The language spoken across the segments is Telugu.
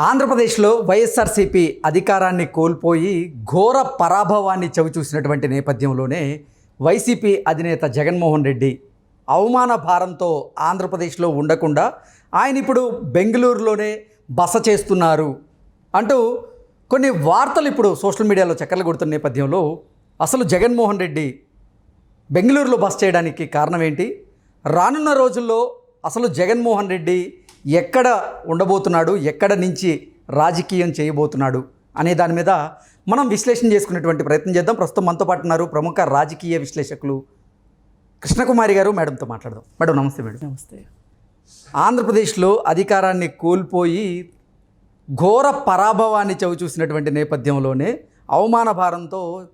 ఆంధ్రప్రదేశ్లో వైఎస్ఆర్సీపీ అధికారాన్ని కోల్పోయి ఘోర పరాభవాన్ని చవిచూసినటువంటి నేపథ్యంలోనే వైసీపీ అధినేత జగన్మోహన్ రెడ్డి అవమాన భారంతో ఆంధ్రప్రదేశ్లో ఉండకుండా ఆయన ఇప్పుడు బెంగళూరులోనే బస చేస్తున్నారు అంటూ కొన్ని వార్తలు ఇప్పుడు సోషల్ మీడియాలో చక్కర్లు కొడుతున్న నేపథ్యంలో అసలు జగన్మోహన్ రెడ్డి బెంగళూరులో బస్ చేయడానికి కారణం ఏంటి? రానున్న రోజుల్లో అసలు జగన్మోహన్ రెడ్డి ఎక్కడ ఉండబోతున్నాడు ఎక్కడ నుంచి రాజకీయం చేయబోతున్నాడు అనే దాని మీద మనం విశ్లేషణ చేసుకునేటువంటి ప్రయత్నం చేద్దాం. ప్రస్తుతం మనతో పాటు ఉన్నారు ప్రముఖ రాజకీయ విశ్లేషకులు కృష్ణకుమారి గారు. మేడంతో మాట్లాడదాం. మేడం నమస్తే మేడం. నమస్తే. ఆంధ్రప్రదేశ్లో అధికారాన్ని కోల్పోయి ఘోర పరాభవాన్ని చవిచూసినటువంటి నేపథ్యంలోనే అవమాన భారంతో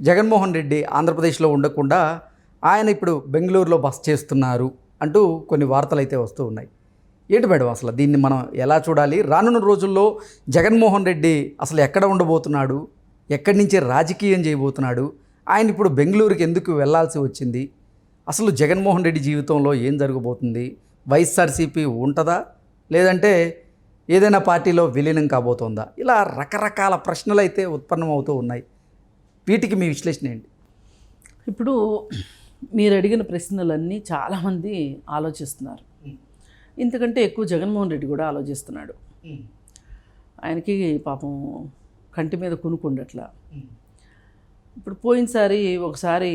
జగన్మోహన్ రెడ్డి ఆంధ్రప్రదేశ్లో ఉండకుండా ఆయన ఇప్పుడు బెంగళూరులో బస్ చేస్తున్నారు అంటూ కొన్ని వార్తలు అయితే వస్తూ ఉన్నాయి. ఏంటి మేడం అసలు? దీన్ని మనం ఎలా చూడాలి? రానున్న రోజుల్లో జగన్మోహన్ రెడ్డి అసలు ఎక్కడ ఉండబోతున్నాడు? ఎక్కడి నుంచి రాజకీయం చేయబోతున్నాడు? ఆయన ఇప్పుడు బెంగళూరుకి ఎందుకు వెళ్ళాల్సి వచ్చింది? అసలు జగన్మోహన్ రెడ్డి జీవితంలో ఏం జరగబోతుంది? వైఎస్ఆర్సీపీ ఉంటుందా? లేదంటే ఏదైనా పార్టీలో విలీనం కాబోతోందా? ఇలా రకరకాల ప్రశ్నలు అయితే ఉత్పన్నం అవుతూ ఉన్నాయి. వీటికి మీ విశ్లేషణ ఏంటి? ఇప్పుడు మీరు అడిగిన ప్రశ్నలన్నీ చాలామంది ఆలోచిస్తున్నారు. ఇంతకంటే ఎక్కువ జగన్మోహన్ రెడ్డి కూడా ఆలోచిస్తున్నాడు. ఆయనకి పాపం కంటి మీద కునుకుండట్లా ఇప్పుడు పోయినసారి ఒకసారి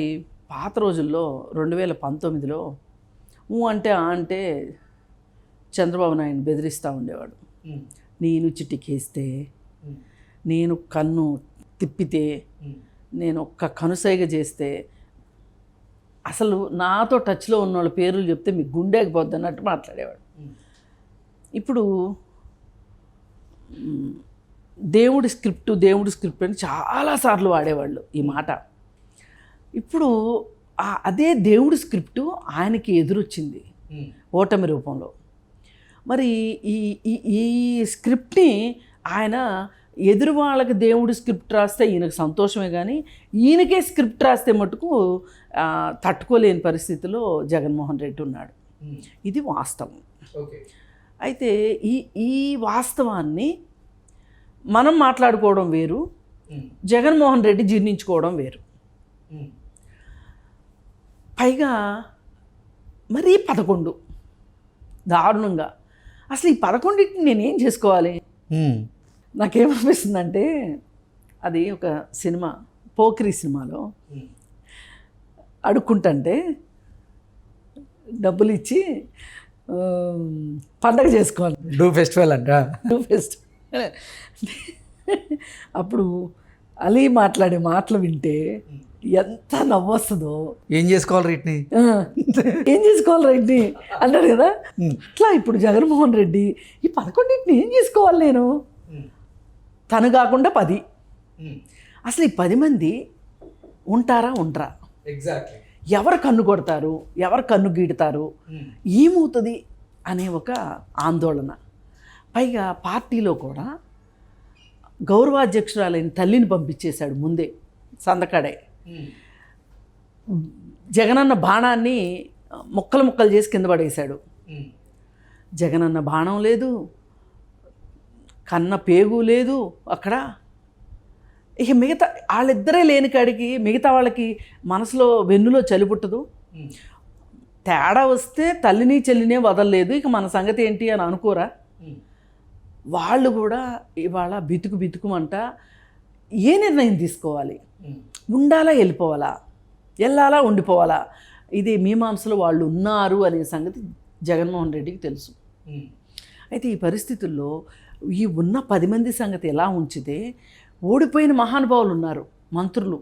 పాత రోజుల్లో రెండు వేల పంతొమ్మిదిలో ఊ అంటే ఆ అంటే చంద్రబాబు నాయుడు బెదిరిస్తూ ఉండేవాడు. నేను చిటికేస్తే నేను కన్ను తిప్పితే నేను ఒక్క కనుసైగ చేస్తే అసలు నాతో టచ్లో ఉన్న వాళ్ళ పేర్లు చెప్తే మీకు గుండెకి పోద్ది అన్నట్టు మాట్లాడేవాడు. ఇప్పుడు దేవుడి స్క్రిప్ట్ దేవుడి స్క్రిప్ట్ అని చాలాసార్లు వాడేవాళ్ళు ఈ మాట. ఇప్పుడు అదే దేవుడి స్క్రిప్టు ఆయనకి ఎదురొచ్చింది ఓటమి రూపంలో. మరి ఈ ఈ స్క్రిప్ట్ని ఆయన ఎదురు వాళ్ళకి దేవుడి స్క్రిప్ట్ రాస్తే ఈయనకు సంతోషమే కానీ ఈయనకే స్క్రిప్ట్ రాస్తే మటుకు తట్టుకోలేని పరిస్థితిలో జగన్మోహన్ రెడ్డి ఉన్నాడు. ఇది వాస్తవం. ఓకే. అయితే ఈ ఈ వాస్తవాన్ని మనం మాట్లాడుకోవడం వేరు జగన్మోహన్ రెడ్డి జీర్ణించుకోవడం వేరు. పైగా మరీ పదకొండు. దారుణంగా. అసలు ఈ పదకొండింటిని నేనేం చేసుకోవాలి? నాకేమనిపిస్తుందంటే అది ఒక సినిమా పోకిరి సినిమాలో అడుక్కుంటుంటే డబ్బులు ఇచ్చి పండగ చేసుకోవాలి. డూ ఫెస్టివల్ అంట. డూ ఫెస్ట్ అప్పుడు అలీ మాట్లాడే మాటలు వింటే ఎంత నవ్వొస్తుందో. ఏం చేసుకోవాలి వీటిని ఆ, ఏం చేసుకోవాలి రెడ్డి అంటారు కదా. ఇట్లా ఇప్పుడు జగన్మోహన్ రెడ్డి ఈ పదకొండింటిని ఏం చేసుకోవాలి నేను? తను కాకుండా పది. అసలు ఈ పది మంది ఉంటారా ఉండరా? ఎగ్జాక్ట్లీ ఎవరు కన్ను కొడతారు? ఎవరు కన్ను గీడతారు ఏమవుతుంది అనే ఒక ఆందోళన. పైగా పార్టీలో కూడా గౌరవాధ్యక్షురాలైన తల్లిని పంపించేశాడు ముందే సందకాడే. జగనన్న బాణాన్ని ముక్కలు ముక్కలు చేసి కింద పడేశాడు. జగనన్న బాణం లేదు కన్న పేగు లేదు అక్కడ. ఇక మిగతా వాళ్ళిద్దరే లేని కాడికి మిగతా వాళ్ళకి మనసులో వెన్నులో చలి పుట్టదు. తేడా వస్తే తల్లిని చెల్లినే వదలలేదు. ఇక మన సంగతి ఏంటి అని అనుకోరా? వాళ్ళు కూడా ఇవాళ బితుకు బితుకుమంట ఏ నిర్ణయం తీసుకోవాలి? ఉండాలా వెళ్ళిపోవాలా? వెళ్ళాలా ఉండిపోవాలా? ఇది మీమాంసలో వాళ్ళు ఉన్నారు అనే సంగతి జగన్మోహన్ రెడ్డికి తెలుసు. అయితే ఈ పరిస్థితుల్లో ఈ ఉన్న పది మంది సంగతి ఎలా ఉంచితే ఓడిపోయిన మహానుభావులు ఉన్నారు మంత్రులు.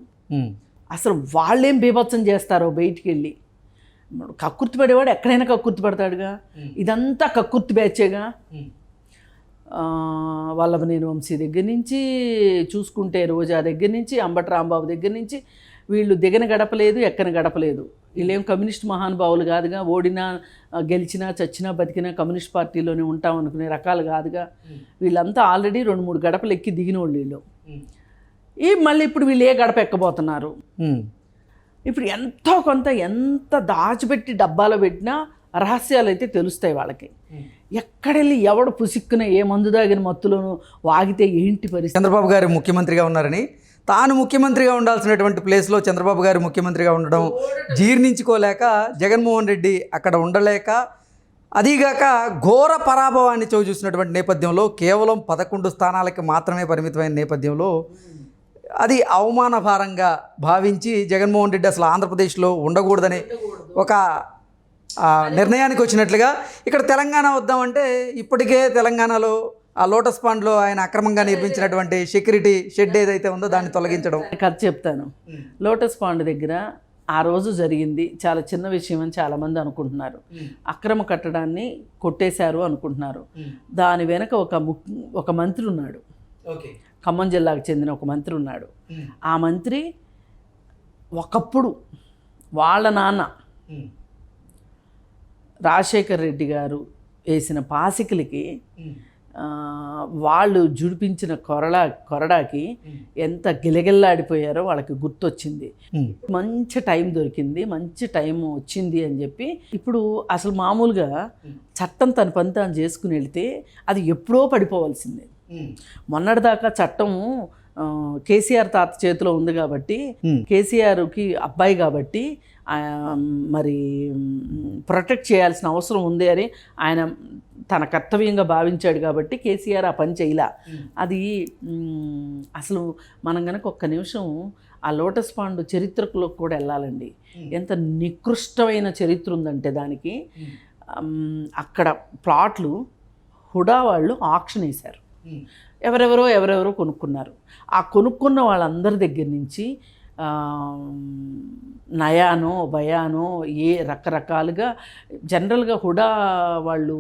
అసలు వాళ్ళేం బీభత్సం చేస్తారో బయటికి వెళ్ళి. కక్కుర్తి పడేవాడు ఎక్కడైనా కక్కుర్తి పడతాడుగా? ఇదంతా కక్కుర్తి బ్యాచేగా? వల్లభనేని వంశీ దగ్గర నుంచి చూసుకుంటే రోజా దగ్గర నుంచి అంబటి రాంబాబు దగ్గర నుంచి వీళ్ళు దిగని గడపలేదు ఎక్కని గడపలేదు. వీళ్ళేం కమ్యూనిస్ట్ మహానుభావులు కాదుగా? ఓడినా గెలిచినా చచ్చినా బతికినా కమ్యూనిస్ట్ పార్టీలోనే ఉంటాం అనుకునే రకాలు కాదుగా? వీళ్ళంతా ఆల్రెడీ రెండు మూడు గడపలు ఎక్కి దిగిన వాళ్ళు వీళ్ళు. ఈ మళ్ళీ ఇప్పుడు వీళ్ళు ఏ గడప ఎక్కబోతున్నారు? ఇప్పుడు ఎంతో కొంత ఎంత దాచిపెట్టి డబ్బాలో పెట్టినా రహస్యాలు అయితే తెలుస్తాయి వాళ్ళకి. ఎక్కడెళ్ళి ఎవడు పుసిక్కున ఏ మందు దాగిన మత్తులోనూ వాగితే ఏంటి పరిస్థితి? చంద్రబాబు గారు ముఖ్యమంత్రిగా ఉన్నారని తాను ముఖ్యమంత్రిగా ఉండాల్సినటువంటి ప్లేస్లో చంద్రబాబు గారు ముఖ్యమంత్రిగా ఉండడం జీర్ణించుకోలేక జగన్మోహన్ రెడ్డి అక్కడ ఉండలేక అదీగాక ఘోర పరాభవాన్ని చవి చూసినటువంటి నేపథ్యంలో కేవలం పదకొండు స్థానాలకి మాత్రమే పరిమితమైన నేపథ్యంలో అది అవమానభారంగా భావించి జగన్మోహన్ రెడ్డి అసలు ఆంధ్రప్రదేశ్లో ఉండకూడదని ఒక నిర్ణయానికి వచ్చినట్లుగా ఇక్కడ తెలంగాణ వద్దామంటే ఇప్పటికే తెలంగాణలో ఆ లోటస్ పాండ్లో ఆయన అక్రమంగా నిర్మించినటువంటి సెక్యూరిటీ షెడ్ ఏదైతే ఉందో దాన్ని తొలగించడం. కథ చెప్తాను. లోటస్ పాండ్ దగ్గర ఆ రోజు జరిగింది. చాలా చిన్న విషయం అని చాలామంది అనుకుంటున్నారు. అక్రమ కట్టడాన్ని కొట్టేశారు అనుకుంటున్నారు. దాని వెనక ఒక ఒక మంత్రి ఉన్నాడు. ఖమ్మం జిల్లాకు చెందిన ఒక మంత్రి ఉన్నాడు. ఆ మంత్రి ఒకప్పుడు వాళ్ళ నాన్న రాజశేఖర్ రెడ్డి గారు వేసిన పాసికలకి వాళ్ళు జుడిపించిన కొరడా కొరడాకి ఎంత గిలగిల్లాడిపోయారో వాళ్ళకి గుర్తొచ్చింది. మంచి టైం దొరికింది మంచి టైం వచ్చింది అని చెప్పి ఇప్పుడు అసలు మామూలుగా చట్టం తన పని తాను చేసుకుని వెళితే అది ఎప్పుడో పడిపోవాల్సిందే. మొన్నటిదాకా చట్టము కేసీఆర్ తాత చేతిలో ఉంది కాబట్టి కేసీఆర్కి అబ్బాయి కాబట్టి మరి ప్రొటెక్ట్ చేయాల్సిన అవసరం ఉంది అని ఆయన తన కర్తవ్యంగా భావించాడు కాబట్టి కేసీఆర్ ఆ పని చేయలా. అది అసలు మనం కనుక ఒక్క నిమిషం ఆ లోటస్ పాండు చరిత్రలో కూడా వెళ్ళాలండి. ఎంత నికృష్టమైన చరిత్ర ఉందంటే దానికి. అక్కడ ప్లాట్లు హుడా వాళ్ళు ఆక్షన్ వేశారు. ఎవరెవరో ఎవరెవరో కొనుక్కున్నారు. ఆ కొనుక్కున్న వాళ్ళందరి దగ్గర నుంచి నయానో భయానో ఏ రకరకాలుగా జనరల్గా హుడా వాళ్ళు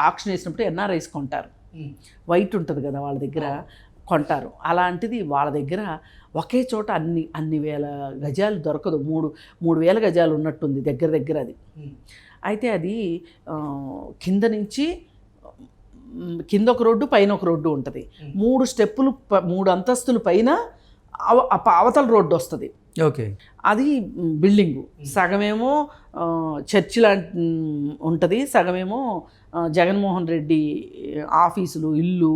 ఆక్షన్ వేసినప్పుడు ఎన్ఆర్ఐస్ కొంటారు. వైట్ ఉంటుంది కదా వాళ్ళ దగ్గర కొంటారు. అలాంటిది వాళ్ళ దగ్గర ఒకే చోట అన్ని అన్ని వేల గజాలు దొరకదు. మూడు మూడు వేల గజాలు ఉన్నట్టుంది దగ్గర దగ్గర అది. అయితే అది కింద నుంచి కింద ఒక రోడ్డు పైన ఒక రోడ్డు ఉంటుంది. మూడు స్టెప్పులు మూడు అంతస్తులు పైన అవతల రోడ్డు వస్తుంది. ఓకే. అది బిల్డింగు. సగమేమో చర్చి లాంటి ఉంటుంది. సగమేమో జగన్మోహన్ రెడ్డి ఆఫీసులు ఇల్లు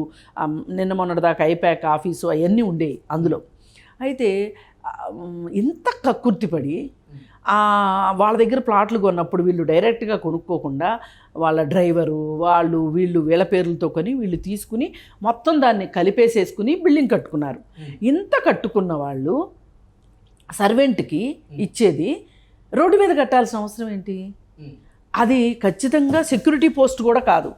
నిన్న మొన్నటిదాకా ఐపాక్ ఆఫీసు అవన్నీ ఉండేవి అందులో. అయితే ఇంత కక్కుర్తిపడి వాళ్ళ దగ్గర ప్లాట్లు కొన్నప్పుడు వీళ్ళు డైరెక్ట్గా కొనుక్కోకుండా వాళ్ళ డ్రైవరు వాళ్ళు వీళ్ళు వీళ్ళ పేర్లతో కొని వీళ్ళు తీసుకుని మొత్తం దాన్ని కలిపేసేసుకుని బిల్డింగ్ కట్టుకున్నారు. ఇంత కట్టుకున్న వాళ్ళు సర్వెంట్కి ఇచ్చేది రోడ్డు మీద కట్టాల్సిన అవసరం ఏంటి? అది ఖచ్చితంగా సెక్యూరిటీ పోస్ట్ కూడా కాదు.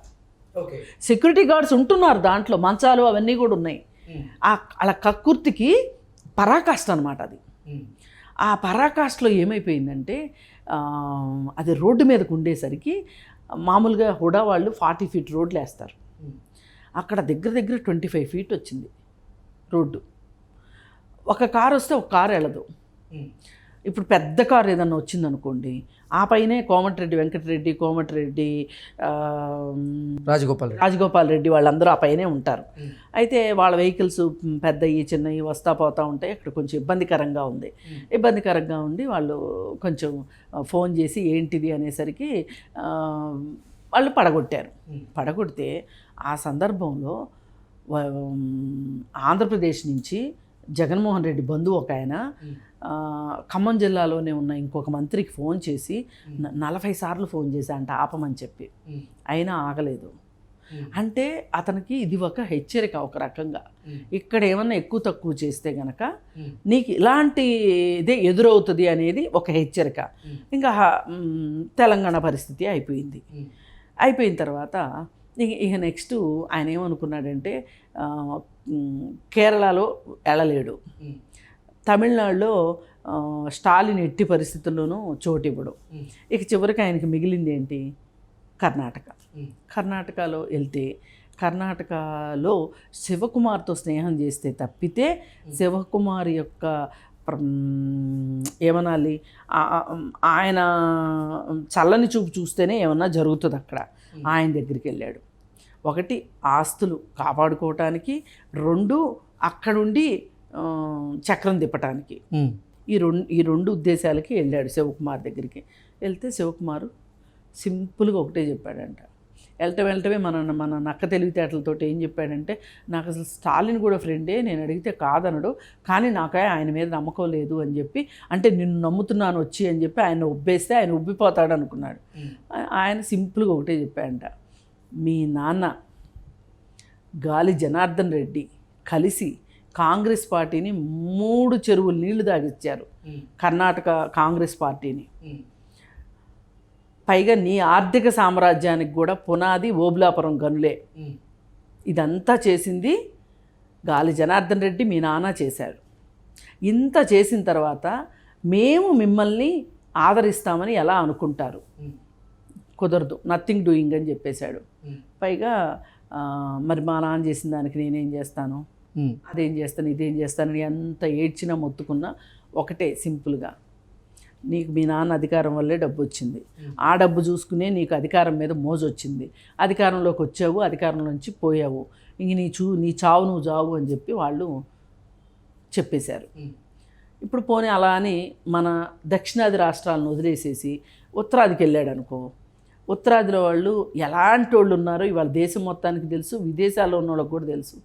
ఓకే. సెక్యూరిటీ గార్డ్స్ ఉంటున్నారు దాంట్లో మంచాలు అవన్నీ కూడా ఉన్నాయి. ఆ అలా కక్కుర్తికి పరాకాష్ట అనమాట అది. ఆ పరాకాష్ఠలో ఏమైపోయిందంటే అది రోడ్డు మీదకు ఉండేసరికి మామూలుగా హుడా వాళ్ళు ఫార్టీ ఫీట్ రోడ్లు వేస్తారు. అక్కడ దగ్గర దగ్గర ట్వంటీ ఫైవ్ ఫీట్ వచ్చింది రోడ్డు. ఒక కారు వస్తే ఒక కారు వెళ్ళదు. ఇప్పుడు పెద్ద కారు ఏదన్నా వచ్చిందనుకోండి ఆ పైనే కోమటిరెడ్డి వెంకటరెడ్డి కోమటిరెడ్డి రాజగోపాల్ రాజగోపాల్ రెడ్డి వాళ్ళందరూ ఆ పైనే ఉంటారు. అయితే వాళ్ళ వెహికల్స్ పెద్దవి చిన్నవి వస్తా పోతూ ఉంటాయి. అక్కడ కొంచెం ఇబ్బందికరంగా ఉంది. ఇబ్బందికరంగా ఉండి వాళ్ళు కొంచెం ఫోన్ చేసి ఏంటిది అనేసరికి వాళ్ళు పడగొట్టారు. పడగొడితే ఆ సందర్భంలో ఆంధ్రప్రదేశ్ నుంచి జగన్మోహన్ రెడ్డి బంధువు ఒక ఆయన. ఖమ్మం జిల్లాలోనే ఉన్న ఇంకొక మంత్రికి ఫోన్ చేసి నలభై సార్లు ఫోన్ చేశా అంట ఆపమని చెప్పి. అయినా ఆగలేదు. అంటే అతనికి ఇది ఒక హెచ్చరిక ఒక రకంగా. ఇక్కడ ఏమన్నా ఎక్కువ తక్కువ చేస్తే గనక నీకు ఇలాంటి ఇదే ఎదురవుతుంది అనేది ఒక హెచ్చరిక. ఇంకా తెలంగాణ పరిస్థితి అయిపోయింది. అయిపోయిన తర్వాత ఇక నెక్స్ట్ ఆయన ఏమనుకున్నాడంటే కేరళలో వెళ్ళలేడు తమిళనాడులో స్టాలిన్ ఎట్టి పరిస్థితుల్లోనూ చోటు ఇవ్వడు ఇక చివరికి ఆయనకి మిగిలింది ఏంటి కర్ణాటక కర్ణాటకలో వెళ్తే కర్ణాటకలో శివకుమార్తో స్నేహం చేస్తే తప్పితే శివకుమార్ యొక్క ఏమనాలి ఆయన చల్లని చూపు చూస్తేనే ఏమన్నా జరుగుతుంది అక్కడ ఆయన దగ్గరికి వెళ్ళాడు ఒకటి ఆస్తులు కాపాడుకోవటానికి రెండు అక్కడుండి చక్రం తిప్పటానికి. ఈ రెండు ఈ రెండు ఉద్దేశాలకి వెళ్ళాడు శివకుమార్ దగ్గరికి. వెళ్తే శివకుమారు సింపుల్గా ఒకటే చెప్పాడంట. వెళ్ళటం వెళ్ళటమే మన మన నక్క తెలివితేటలతో ఏం చెప్పాడంటే నాకు అసలు స్టాలిన్ కూడా ఫ్రెండే నేను అడిగితే కాదనడు కానీ నాకే ఆయన మీద నమ్మకం లేదు అని చెప్పి అంటే నిన్ను నమ్ముతున్నాను వచ్చి అని చెప్పి ఆయన ఉబ్బేస్తే ఆయన ఉబ్బిపోతాడు అనుకున్నాడు ఆయన సింపుల్గా ఒకటే చెప్పాడంట. మీ నాన్న గాలి జనార్దన్ రెడ్డి కలిసి కాంగ్రెస్ పార్టీని మూడు చెరువులు నీళ్ళు తాగిచ్చారు. కర్ణాటక కాంగ్రెస్ పార్టీని. పైగా నీ ఆర్థిక సామ్రాజ్యానికి కూడా పునాది ఓబులాపురం గనులే. ఇదంతా చేసింది గాలి జనార్దన్ రెడ్డి మీ నాన్న చేశారు ఇంత చేసిన తర్వాత మేము మిమ్మల్ని ఆదరిస్తామని ఎలా అనుకుంటారు? కుదరదు. నథింగ్ డూయింగ్ అని చెప్పేశాడు. పైగా మరి మా నాన్న చేసిన దానికి నేనేం చేస్తాను? అదేం చేస్తాను? ఇదేం చేస్తానని ఎంత ఏడ్చినా మొత్తుకున్నా ఒకటే సింపుల్గా. నీకు మీ నాన్న అధికారం వల్లే డబ్బు వచ్చింది. ఆ డబ్బు చూసుకునే నీకు అధికారం మీద మోజు వచ్చింది. అధికారంలోకి వచ్చావు అధికారం నుంచి పోయావు. ఇంక నీ చూ నీ చావు నువ్వు చావు అని చెప్పి వాళ్ళు చెప్పేశారు. ఇప్పుడు పోనీ అలా అని మన దక్షిణాది రాష్ట్రాలను వదిలేసేసి ఉత్తరాదికి వెళ్ళాడు అనుకో ఉత్తరాదిలో వాళ్ళు ఎలాంటి వాళ్ళు ఉన్నారో ఇవాళ దేశం మొత్తానికి తెలుసు విదేశాల్లో ఉన్న వాళ్ళకి కూడా తెలుసు.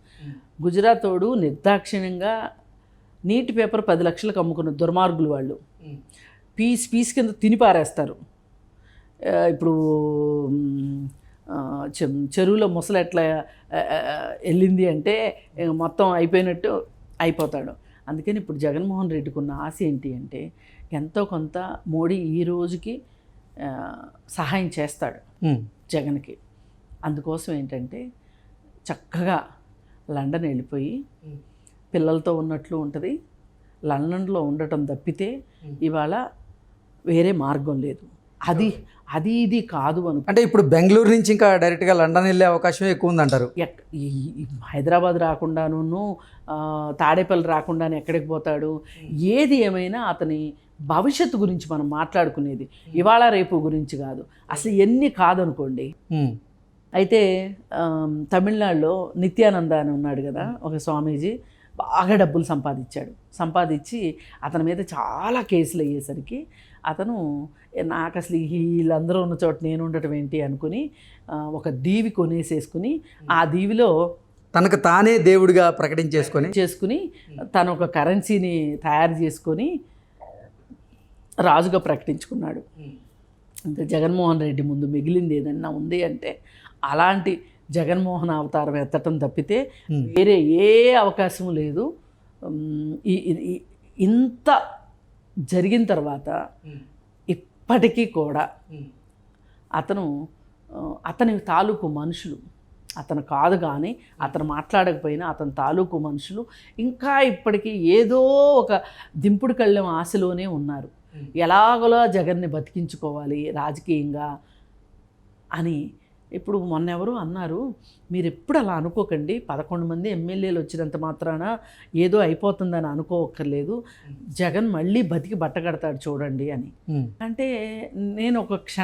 గుజరాత్ వాడు నిర్దాక్షిణ్యంగా నీటి పేపర్ పది లక్షలకు అమ్ముకున్న దుర్మార్గులు వాళ్ళు. పీస్ పీస్ కింద తిని పారేస్తారు. ఇప్పుడు చెరువులో ముసలు ఎట్లా వెళ్ళింది అంటే మొత్తం అయిపోయినట్టు అయిపోతాడు. అందుకని ఇప్పుడు జగన్మోహన్ రెడ్డికి ఉన్న ఆశ ఏంటి అంటే ఎంతో కొంత మోడీ ఈ రోజుకి సహాయం చేస్తాడు జగన్కి. అందుకోసం ఏంటంటే చక్కగా లండన్ వెళ్ళిపోయి పిల్లలతో ఉన్నట్లు ఉంటుంది. లండన్లో ఉండటం తప్పితే ఇవాళ వేరే మార్గం లేదు. అది అది ఇది కాదు అను అంటే ఇప్పుడు బెంగళూరు నుంచి ఇంకా డైరెక్ట్గా లండన్ వెళ్ళే అవకాశమే ఎక్కువ ఉందంటారు హైదరాబాద్ రాకుండాను తాడేపల్లి రాకుండానే ఎక్కడికి పోతాడు? ఏది ఏమైనా అతని భవిష్యత్తు గురించి మనం మాట్లాడుకునేది. ఇవాళ రేపు గురించి కాదు. అసలు ఎన్ని కాదనుకోండి. అయితే తమిళనాడులో నిత్యానంద అని ఉన్నాడు కదా ఒక స్వామీజీ. బాగా డబ్బులు సంపాదించాడు. సంపాదించి అతని మీద చాలా కేసులు అయ్యేసరికి అతను "ఏ, నాకు అసలు వీళ్ళందరూ ఉన్న చోట నేను ఉండటం ఏంటి? అనుకుని ఒక దీవి కొనేసేసుకుని ఆ దీవిలో తనకు తానే దేవుడిగా ప్రకటించేసుకొని చేసుకుని తను ఒక కరెన్సీని తయారు చేసుకొని రాజుగా ప్రకటించుకున్నాడు. ఇంకా జగన్మోహన్ రెడ్డి ముందు మిగిలింది ఏదన్నా ఉంది అంటే అలాంటి జగన్మోహన్ అవతారం ఎత్తటం తప్పితే వేరే ఏ అవకాశం లేదు. ఇంత జరిగిన తర్వాత ఇప్పటికీ కూడా అతను అతని తాలూకు మనుషులు అతను కాదు కానీ అతను మాట్లాడకపోయినా అతని తాలూకు మనుషులు ఇంకా ఇప్పటికీ ఏదో ఒక దింపుడు కళ్ళెం ఆశలోనే ఉన్నారు. ఎలాగోలా జగన్ని బతికించుకోవాలి రాజకీయంగా అని. ఇప్పుడు మొన్న ఎవరు అన్నారు మీరు ఎప్పుడు అలా అనుకోకండి పదకొండు మంది ఎమ్మెల్యేలు వచ్చినంత మాత్రాన ఏదో అయిపోతుందని అనుకోక్కర్లేదు జగన్ మళ్ళీ బతికి బట్టగడతాడు చూడండి అని. అంటే నేను ఒక క్షణం